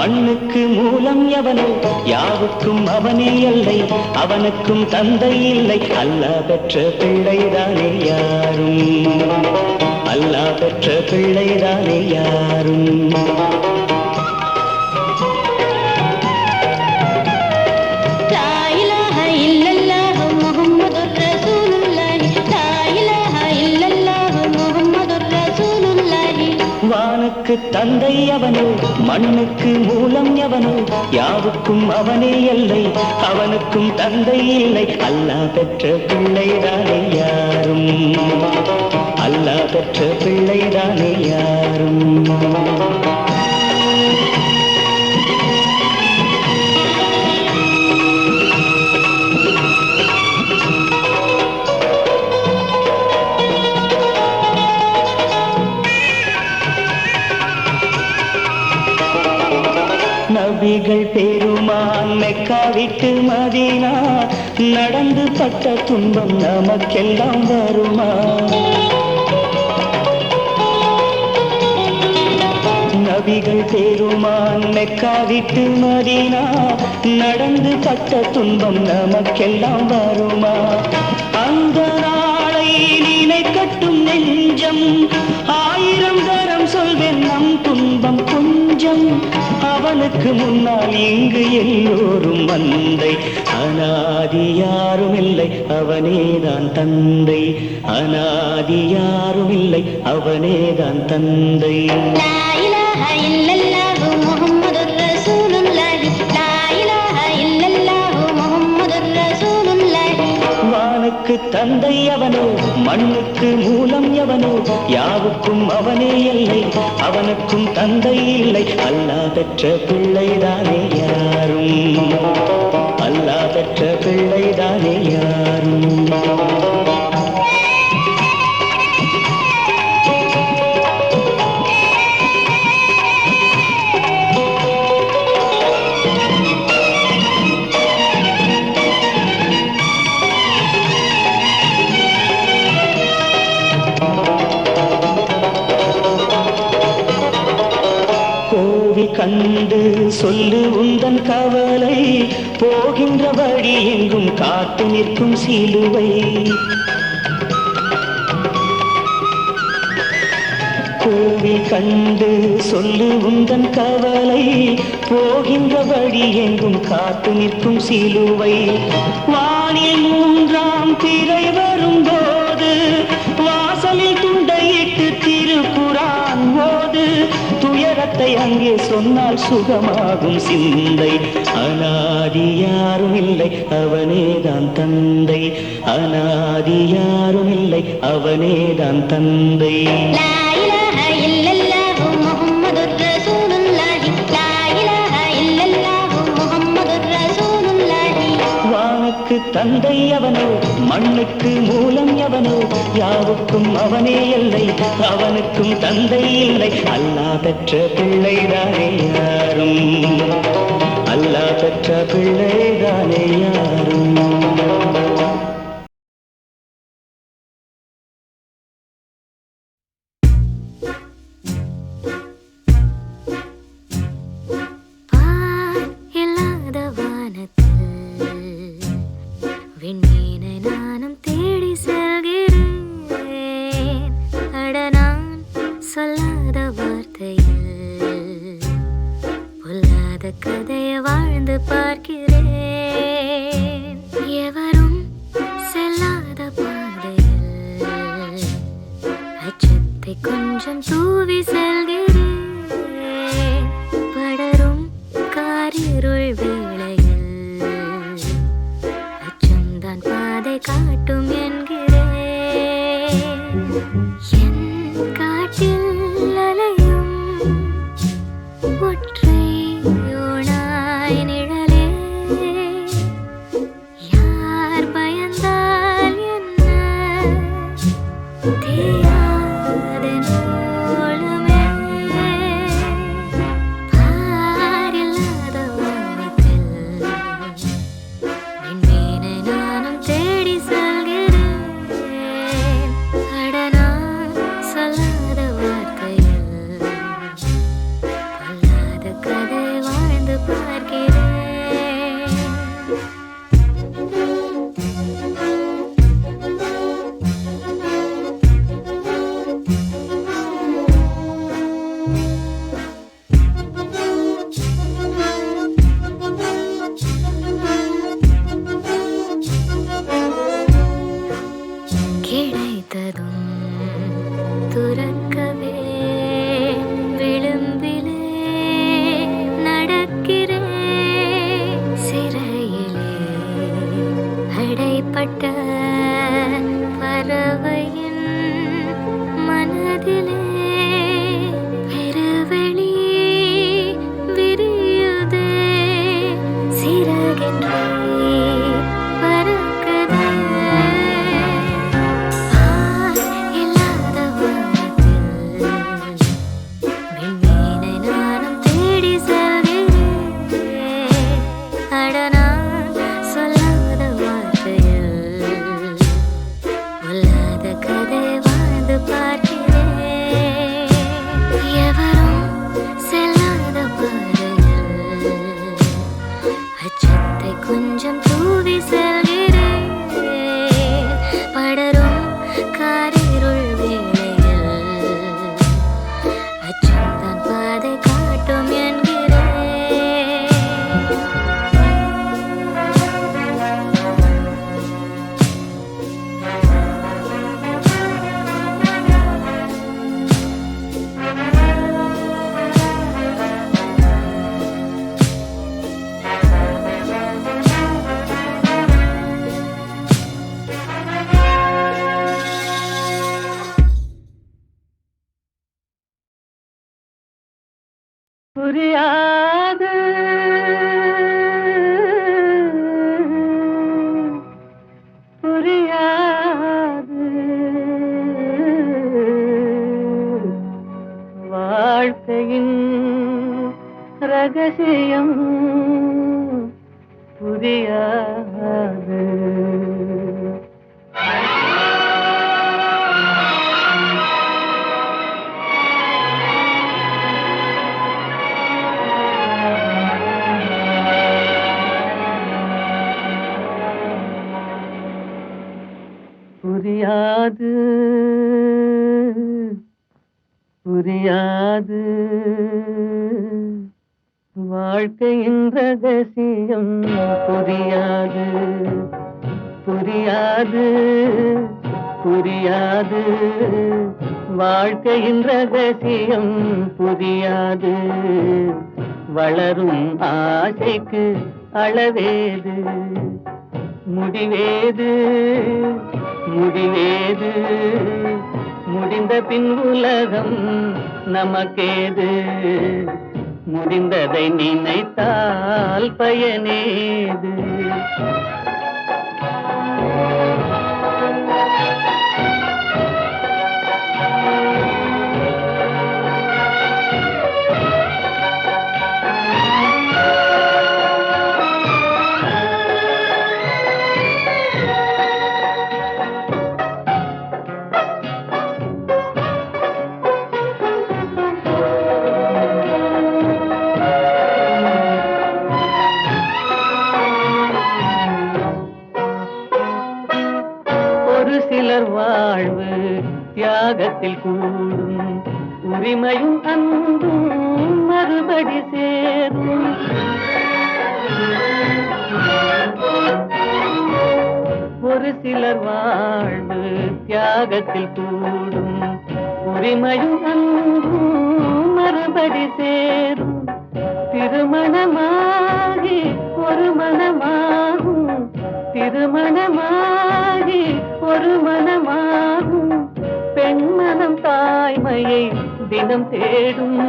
மண்ணுக்கு மூலம் எவனோ யாவுக்கும் அவனே இல்லை அவனுக்கும் தந்தை இல்லை. அல்லா பெற்ற பிள்ளைதானே யாரும். அல்லா பெற்ற பிள்ளைதானே யாரும். மண்ணுக்கு தந்தை அவனோ மண்ணுக்கு மூலம் எவனோ யாவுக்கும் அவனே இல்லை அவனுக்கும் தந்தை இல்லை. அல்லா பெற்ற பிள்ளைதானே யாரும். அல்லா பெற்ற பிள்ளைதானே யாரும். நபிகள் பெருமான் மெக்கா விட்டு மதினா. நடந்து பட்ட துன்பம் நமக்கெல்லாம் வருமா? நபிகள் பெருமான் மெக்கா விட்டு மதினா. நடந்து பட்ட துன்பம் நமக்கெல்லாம் வருமா? அந்த நாளை நினைக்கட்டும் நெஞ்சம். ஆயிரம் தரம் சொல்வேன் நம் துன்பம் கொஞ்சம். அவனுக்கு முன்னால் இங்கு எல்லோரும் மந்தை அனாதி யாரும் இல்லை அவனேதான் தந்தை. அனாதி யாரும் இல்லை அவனேதான் தந்தை. தந்தை அவனோ மண்ணுக்கு மூலம் எவனோ யாவுக்கும் அவனே இல்லை அவனுக்கும் தந்தை இல்லை. அல்லா பெற்ற பிள்ளைதானே யாரும். அல்லா பெற்ற பிள்ளைதானே யாரும். சொல்லு உந்தன் கவலை. போகின்ற வழி எங்கும் காத்து நிற்கும் சிலுவை. கோவில் கண்டு சொல்லு உந்தன் கவலை. போகின்ற வழி எங்கும் காத்து நிற்கும் சிலுவை. வானில் மூன்றாம் திரை கருத்தை அங்கே சொன்னால் சுகமாகும் சிந்தை. அனாதி யாரும் இல்லை அவனேதான் தந்தை. அனாதி யாரும் இல்லை அவனேதான் தந்தை. தந்தை அவனோ மண்ணுக்கு மூலம் எவனோ யாவுக்கும் அவனே இல்லை அவனுக்கும் தந்தை இல்லை. அல்லா பெற்ற பிள்ளைதானே. கொஞ்சம் தூவி செல்கிறேன். புரியாது. வாழ்க்கையின் ரகசியம் புரியாது. வளரும் ஆசைக்கு அளவேது. முடிவேது முடிவேது. முடிந்த பின் உலகம் நமக்கேது. முடிந்ததை நினைத்தால் பயனேது. தியாகத்தில் கூடும் உரிமையும் அன்பும் மறுபடி சேரும். ஒரு சிலர் வாழ்வு தியாகத்தில் கூடும் உரிமையும் அன்பும் மறுபடி சேரும். திருமணமாகி ஒரு மனமாகும் திருமணமாக தாய்மையை தினம் தேடும்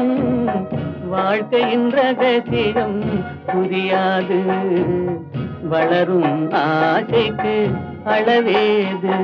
வாழ்க்கையின் ரகசியம் புரியாது. வளரும் ஆசைக்கு அளவேது.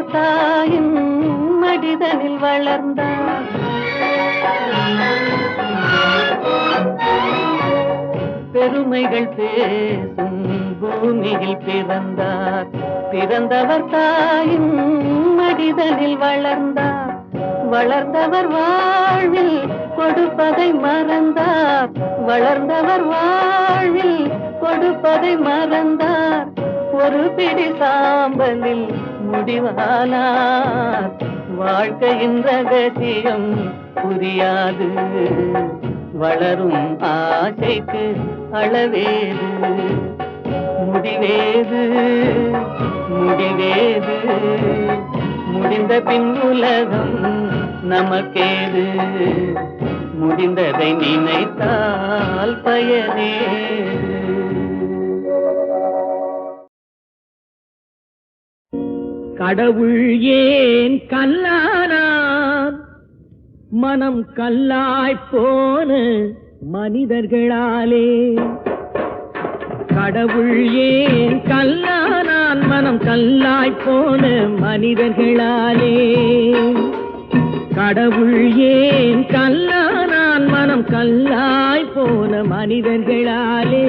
பிறந்தவர் தாயின் மடிதனில் வளர்ந்தார் பெருமைகள் பேசும் பூமியில் பிறந்தார். பிறந்தவர் தாயின் மடிதனில் வளர்ந்தார். வளர்ந்தவர் வாழ்வில் கொடுப்பதை மறந்தார். வளர்ந்தவர் வாழ்வில் கொடுப்பதை மறந்தார். ஒரு பிடி சாம்பலில் முடிவானார் வாழ்க்கையின் ரகசியம் புரியாது. வளரும் ஆசைக்கு அளவேது. முடிவேது முடிவேது. முடிந்த பின் உலகம் நமக்கேது. முடிந்ததை நினைத்தால் பயனேது கடவுள் ஏன் கல்லானான் மனம் கல்லாய் போன மனிதர்களாலே. கடவுள் ஏன் கல்லானான் மனம் கல்லாய் போன மனிதர்களாலே. கடவுள் ஏன் கல்லானான் மனம் கல்லாய் போன மனிதர்களாலே.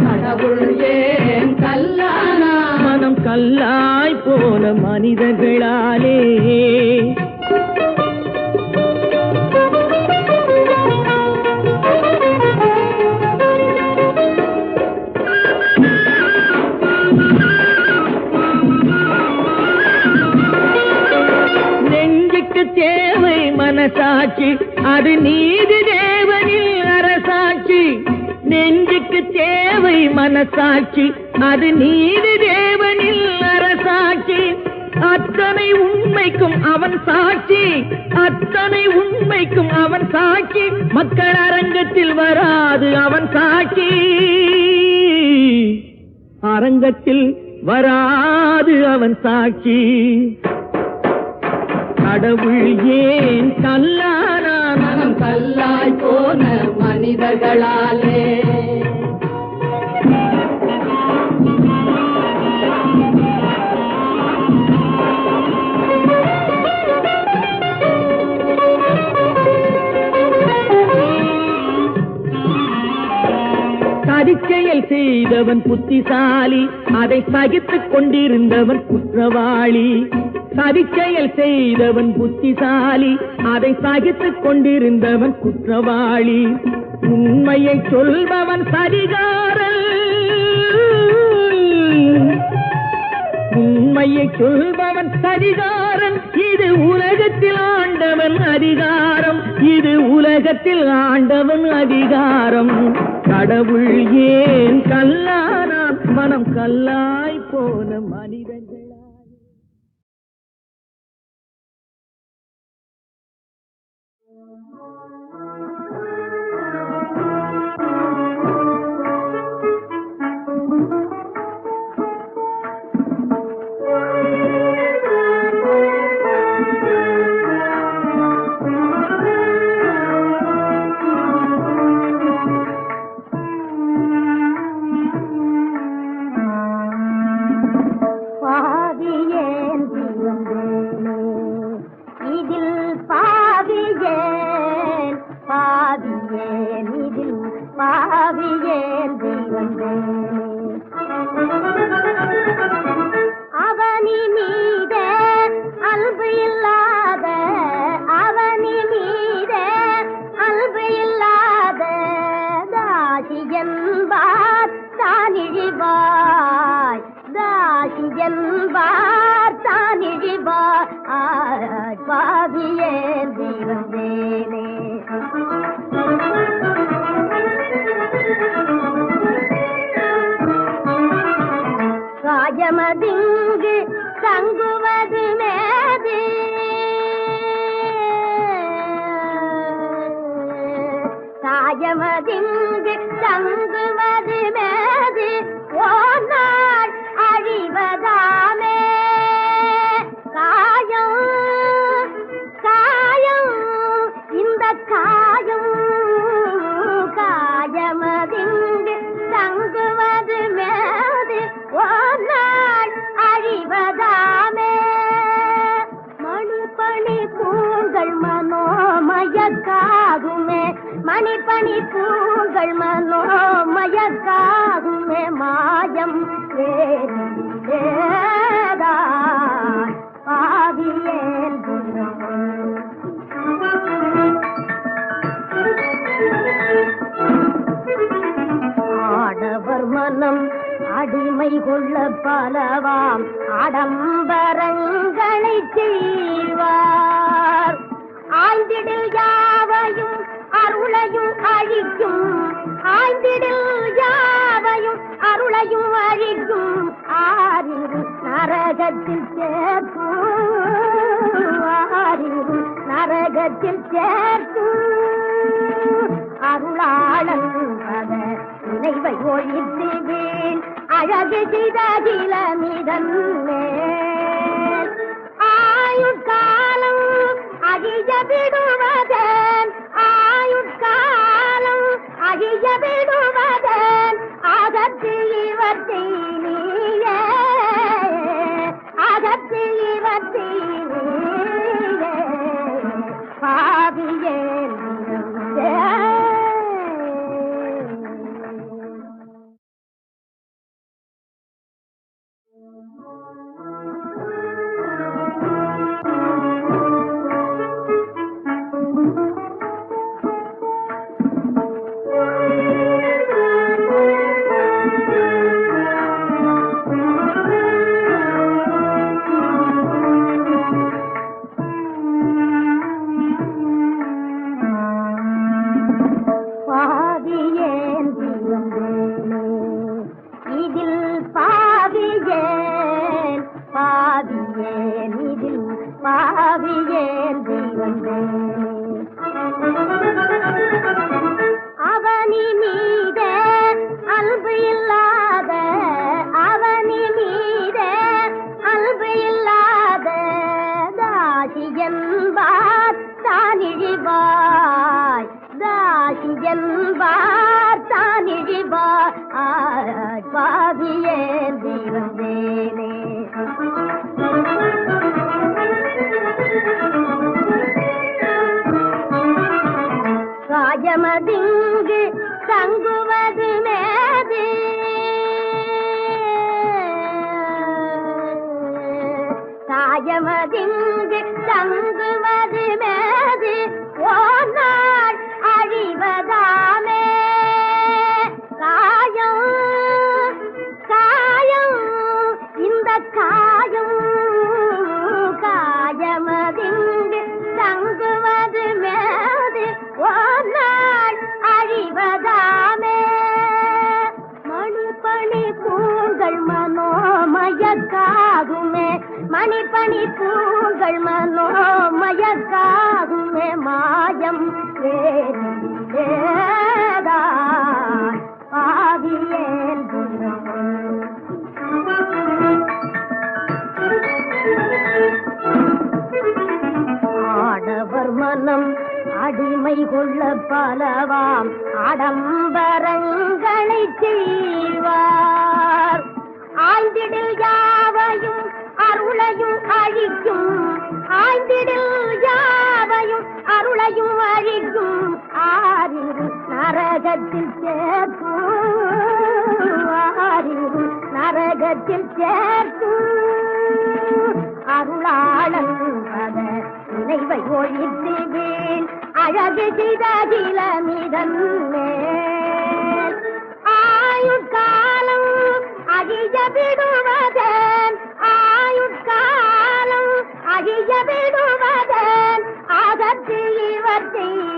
மனம் கல்லாய் போன மனிதர்களாலே. நெஞ்சுக்கு தேவை மனசாட்சி அது நீதி தேவை. மனசாட்சி. அது நீதி தேவனில் அரசாட்சி. அத்தனை உண்மைக்கும் அவன் சாட்சி. அத்தனை உண்மைக்கும் அவன் சாட்சி. மக்கள் அரங்கத்தில் வராது அவன் சாட்சி. அரங்கத்தில் வராது அவன் சாட்சி. கடவுள் ஏன் கல்லானா மனம் கல்லாய் போன மனிதர்களாலே. சதிச்செயல் புத்திசாலி அதை சகித்துக் கொண்டிருந்தவன் குற்றவாளி. சதிச்செயல் செய்தவன் புத்திசாலி அதை சகித்துக் கொண்டிருந்தவன் குற்றவாளி. உண்மையை சொல்பவன் சரிகாரன் உண்மையை சொல்பவன் சரிகாரன் இது உலகத்தில் ஆண்டவன் அதிகாரம். இது உலகத்தில் ஆண்டவன் அதிகாரம். கடவுள் ஏன் கல்லானான் மனம் கல்லாய் போன மணி பூங்கள் மனோமயக்காகுமே மாயம் ஏதான் பாவியேன் ஆடவர் மனம் அடிமை கொள்ள பலவாம். ஆடம்பரங்களை செய்வார். ஆய்ந்திடில் யாவையும் அருளையும் அழிக்கும் ஆய்ந்திடில் யாவையும் அருளையும் அழிக்கும் ஆறிரு நரகத்தில் சேர்க்கும் ஆறிரு நரகத்தில் சேர்க்கும். அருளாளன் பத நினைவை ஒழித்து வீண் அழகு செய்தகில மிதன் மேல். ஆயுட்காலம் அழிய விடுவதன் அழிய விடுவதன் அகத்து இவற்றை காயமதிங்கு தங்குவது மேது காயமதிங்கு பூங்கள் மனோமயக்காகுமே மாயம் ஏதான் ஆடவர் மனம் அடிமை கொள்ள பலவாம் ஆடம்பரங்களை செய்வார் ஆய்ந்திடில் யாவையும் அருளையும் அழிக்கும் ஆய்ந்திடில் யாவையும் அருளையும் அழிக்கும் ஆறிரு நரகத்தில் சேர்க்கும் ஆறிரு நரகத்தில் சேர்க்கும் அருளாளன் பத நினைவை ஒழித்து வீண் அழகு செய்தகில மிதன் மேல். ஆயுட்காலம் அழிய விடுவதே அகிய விடுவதன்? அகத்து இவர்த்தி